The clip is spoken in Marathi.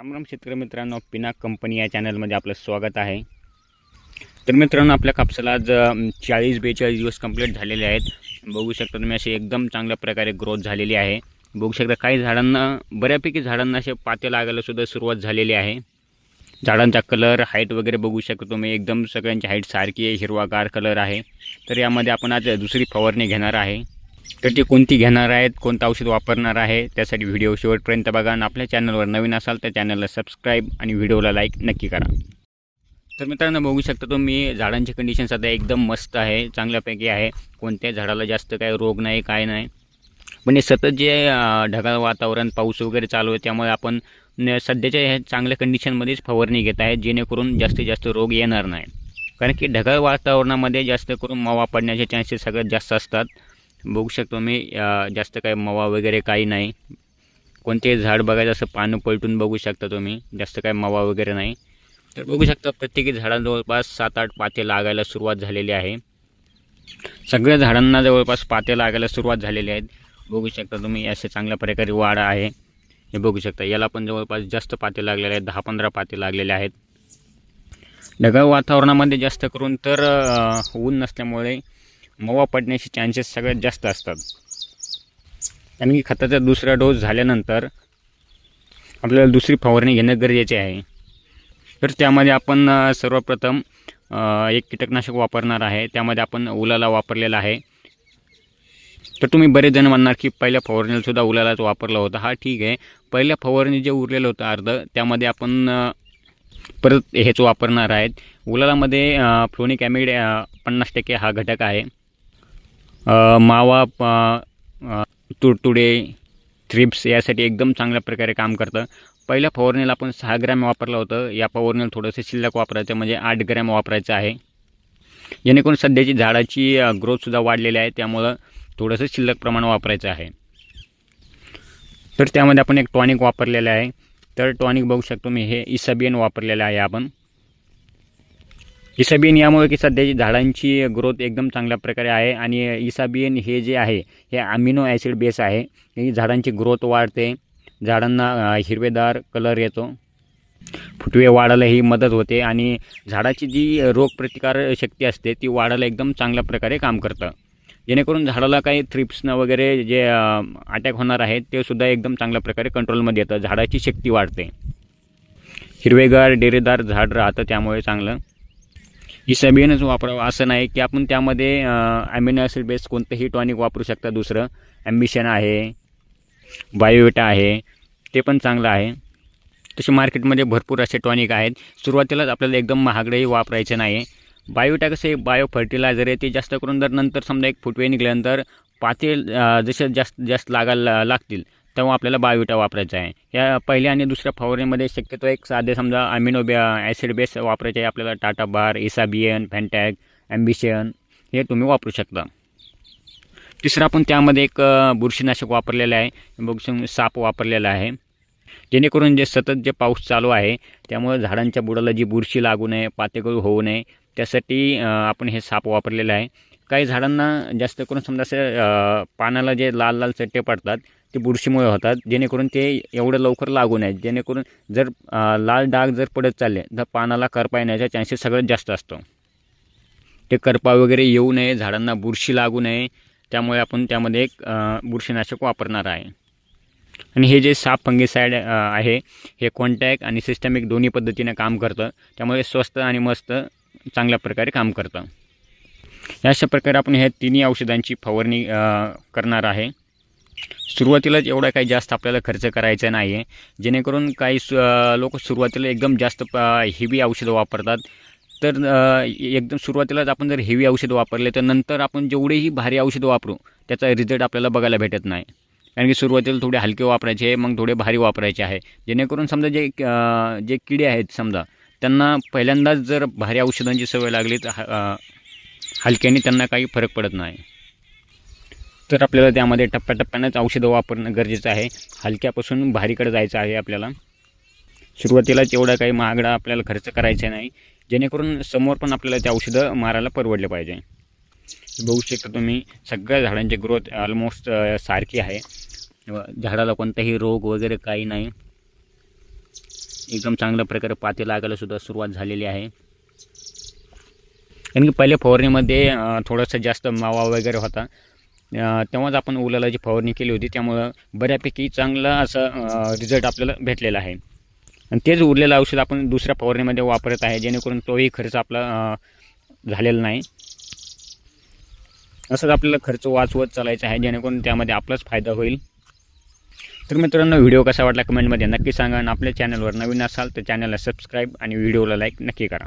रामराम शेतकरी मित्रांनो पिनाक कंपनी या चॅनलमध्ये आपलं स्वागत आहे. तर मित्रांनो आपल्या कापसाला आज चाळीस बेचाळीस दिवस कंप्लीट झालेले आहेत. बघू शकता तुम्ही अशी एकदम चांगल्या प्रकारे ग्रोथ झालेली आहे. बघू शकता काही झाडांना बऱ्यापैकी झाडांना असे पाते लागायला सुद्धा सुरुवात झालेली आहे. झाडांचा कलर हाईट वगैरे बघू शकता तुम्ही. एकदम सगळ्यांची हाईट सारखी आहे हिरवागार कलर आहे. तर यामध्ये आपण आज दुसरी फवारणी घेणार आहे. तर ती कोणती घेणार आहेत कोणतं औषध वापरणार आहे त्यासाठी व्हिडिओ शेवटपर्यंत बघा आणि आपल्या चॅनलवर नवीन असाल तर चॅनलला सबस्क्राईब आणि व्हिडिओला लाईक नक्की करा. तर मित्रांनो बघू शकता तुम्ही झाडांची कंडिशन सध्या एकदम मस्त आहे चांगल्यापैकी आहे. कोणत्याही झाडाला जास्त काही रोग नाही काय नाही. पण हे सतत जे ढगाळ वातावरण पाऊस वगैरे चालू आहे त्यामुळे आपण न- सध्याच्या ह्या चांगल्या कंडिशनमध्येच फवारणी घेत आहे जेणेकरून जास्तीत जास्त रोग येणार नाही. कारण की ढगाळ वातावरणामध्ये जास्त करून मवा पडण्याचे चान्सेस सगळ्यात जास्त असतात. बघू शकतो मी जास्त काही मवा वगैरे काही नाही. कोणतेही झाड बघायचं असं पानं पलटून बघू शकता तुम्ही जास्त काही मवा वगैरे नाही. तर बघू शकता प्रत्येकी झाडाला जवळपास सात आठ पाते लागायला सुरुवात झालेली आहे. सगळ्या झाडांना जवळपास पाते लागायला सुरुवात झालेली आहेत. बघू शकता तुम्ही असे चांगल्या प्रकारे वाढ आहे. हे बघू शकता याला पण जवळपास जास्त पाते लागलेले आहेत दहा पंधरा पाते लागलेले आहेत. ढगाळ वातावरणामध्ये जास्त करून तर ऊन नसल्यामुळे मवा पडण्याचे चान्सेस सगळ्यात जास्त असतात. कारण की खताचा दुसरा डोस झाल्यानंतर आपल्याला दुसरी फवारणी घेणं गरजेचे आहे. तर त्यामध्ये आपण सर्वप्रथम एक कीटकनाशक वापरणार आहे. त्यामध्ये आपण उलाला वापरलेला आहे. तर तुम्ही बरेच जण म्हणणार की पहिल्या फवारणीलासुद्धा उलालाच वापरला होता. हा ठीक आहे. पहिल्या फवारणी जे उरलेलं होतं अर्ध त्यामध्ये आपण परत हेच वापरणार आहेत. उलालामध्ये फ्लोनिक ॲमिड पन्नास टक्के हा घटक आहे. मावा प- तुडतुडे थ्रिप्स यासाठी एकदम चांगल्या प्रकारे काम करतं. पहिल्या फवारणीला आपण सहा ग्रॅम वापरलं होतं. या फवारणीला थोडंसं शिल्लक वापरायचं म्हणजे आठ ग्रॅम वापरायचं आहे. जेणेकरून सध्याची झाडाची ग्रोथसुद्धा वाढलेली आहे. त्यामुळं थोडंसं शिल्लक प्रमाण वापरायचं आहे. तर त्यामध्ये आपण एक टॉनिक वापरलेलं आहे. तर टॉनिक बघू शकतो मी हे इसाबियन वापरलेलं आहे आपण. इसाबियन यामुळे की सध्याची झाडांची ग्रोथ एकदम चांगल्या प्रकारे आहे आणि इसाबियन हे जे आहे हे अमिनो ॲसिड बेस आहे. ही झाडांची ग्रोथ वाढते. झाडांना हिरवेदार कलर येतो. फुटवे वाढायला ही मदत होते आणि झाडाची जी रोगप्रतिकार शक्ती असते ती वाढायला एकदम चांगल्या प्रकारे काम करतं. जेणेकरून झाडाला काही थ्रिप्सनं वगैरे जे अटॅक होणार आहेत ते सुद्धा एकदम चांगल्या प्रकारे कंट्रोलमध्ये येतं. झाडाची शक्ती वाढते. हिरवेगार डेरेदार झाड राहतं त्यामुळे चांगलं. इसाबियनच वापरावं. असं नाही की आपण त्यामध्ये ॲमिनो ॲसिड बेस कोणतंही टॉनिक वापरू शकता. दुसरं ॲम्बिशन आहे बायोविटा आहे ते पण चांगलं आहे. तसे मार्केटमध्ये भरपूर असे टॉनिक आहेत. सुरुवातीलाच आपल्याला एकदम महागडेही वापरायचे नाही. बायोटा कसं आहे? बायो फर्टिलायझर आहे. ते जास्त करून जर नंतर समजा एक फुटवे निघाल्यानंतर पाते जसे जास्त जास्त लागायला लागतील. तेव्हा आपल्याला बायोविटा वापरायचा आहे. या पहिल्या आणि दुसऱ्या फवारणीमध्ये शक्यतो एक साधे समजा अमिनो ॲसिड बेस वापरायचे आहे. आपल्याला टाटा बार इसाबियन फॅन्टॅग ॲम्बिशन हे तुम्ही वापरू शकता. तिसरं आपण त्यामध्ये एक बुरशीनाशक वापरलेलं आहे. बघू साप वापरलेला आहे. जेणेकरून जे सतत जे पाऊस चालू आहे त्यामुळे झाडांच्या बुडाला जी बुरशी लागू नये पातेगळू होऊ नये त्यासाठी आपण हे साप वापरलेलं आहे. काही झाडांना जास्त करून समजा असं पानाला जे लाल लाल चट्टे पडतात ते बुरशीमुळे होतात जेणेकरून ते एवढं लवकर लागू नयेत. जेणेकरून जर लाल डाग जर पडत चालले तर पानाला करपा येण्याचा चान्सेस सगळ्यात जास्त असतो. ते करपा वगैरे येऊ नये झाडांना बुरशी लागू नये त्यामुळे आपण त्यामध्ये एक बुरशीनाशक वापरणार आहे. आणि हे जे साप फंगिसाईड आहे हे कॉन्टॅक्ट आणि सिस्टमिक दोन्ही पद्धतीने काम करतं. त्यामुळे स्वस्त आणि मस्त चांगल्या प्रकारे काम करतं. अशा प्रकारे आपण ह्या तिन्ही औषधांची फवारणी करणार आहे. सुरुवातीलाच एवढा काही जास्त आपल्याला खर्च करायचा नाही आहे जेणेकरून काही सु लोक सुरुवातीला एकदम जास्त हेवी औषधं वापरतात. तर एकदम सुरुवातीलाच आपण जर हेवी औषधं वापरले तर नंतर आपण जेवढेही भारी औषधं वापरू त्याचा रिझल्ट आपल्याला बघायला भेटत नाही. कारण की सुरुवातीला थोडे हलके वापरायचे मग थोडे भारी वापरायचे आहे. जेणेकरून समजा जे जे किडे आहेत समजा त्यांना पहिल्यांदाच जर भारी औषधांची सवय लागली तर हलक्याने त्यांना काही फरक पडत नाही. तर आपल्याला त्यामध्ये टप्प्याटप्प्यानंच औषधं वापरणं गरजेचं आहे. हलक्यापासून भारीकडे जायचं आहे आपल्याला. सुरुवातीलाच एवढा काही महागडा आपल्याला खर्च करायचा नाही. जेणेकरून समोर पण आपल्याला ते औषधं मारायला परवडले पाहिजे. बघू शकता तुम्ही सगळ्या झाडांची ग्रोथ ऑलमोस्ट सारखी आहे. व झाडाला कोणताही रोग वगैरे काही नाही. एकदम चांगल्या प्रकारे पाती लागायलासुद्धा सुरुवात झालेली आहे. कारण की पहिल्या फवारणीमध्ये थोडंसं जास्त मावा वगैरे होता. तेव्हाच आपण उलालाची फवारणी केली होती त्यामुळं बऱ्यापैकी चांगला असा रिझल्ट आपल्याला भेटलेला आहे. आणि तेच उरलेलं औषध आपण दुसऱ्या फवारणीमध्ये वापरत आहे जेणेकरून तोही खर्च आपला झालेला नाही. असंच आपल्याला खर्च वाचवत चालायचा आहे जेणेकरून त्यामध्ये आपलाच फायदा होईल. तर मित्रांनो व्हिडिओ कसा वाटला कमेंटमध्ये नक्की सांगा. आणि आपल्या चॅनलवर नवीन असाल तर चॅनलला सबस्क्राईब आणि व्हिडिओला लाईक नक्की करा.